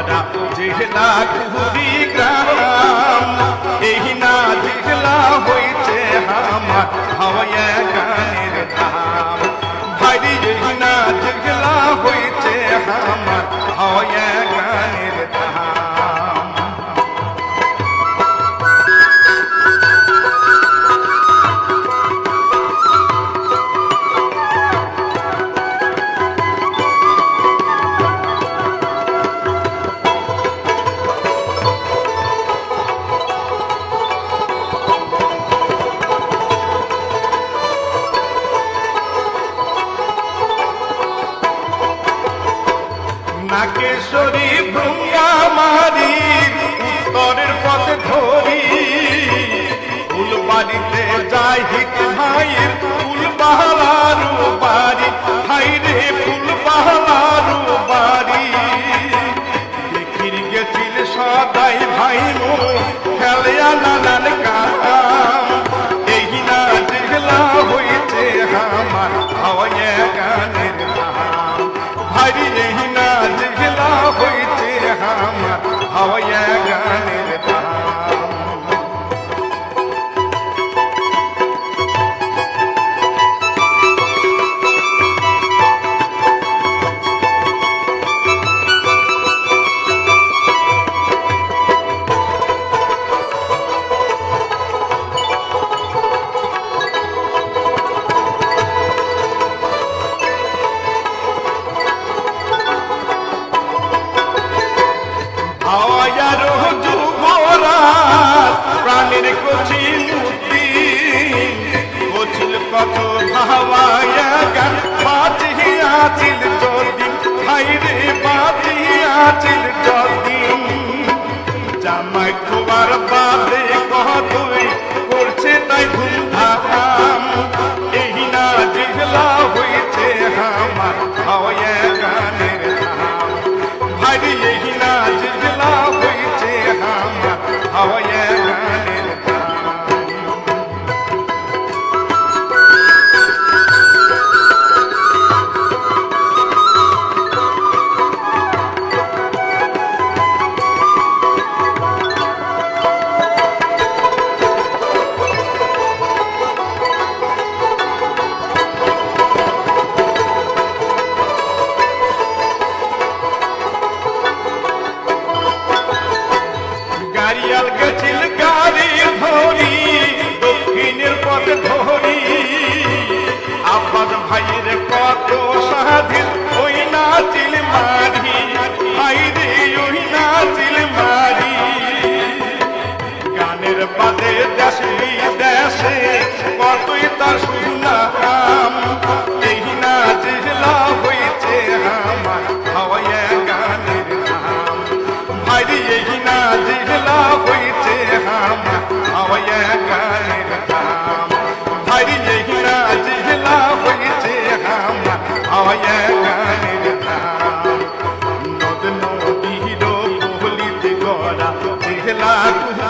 গড়া জেলা কুহুরি গ্রাম। এই না জেলা হইছে আমার হাওয়া নাকেশ্বরী ভ্রুঙ্গা মারি উত্তরের পথে ধরি। ফুল বাড়িতে যাই হিত ভাইয়ের ফুল বাড়ি। ভাই রে ফুল বাহালারু বাড়ি। দেখির গেছিল সদাই ভাই মো হাওয়া কত ভাবায়া গান বাজিয়াছিল যদি। হাইরে বাজিয়াছিল যদি। জামাই খোবার বাদে কহ তুই করছে তাই ধুমধাম। এই গেছিল গাড়ি ধরি দক্ষিণের পথ ধরি। আব্বাস ভাইয়ের কত স্বাধীন ওই নাচিল মারি দেশে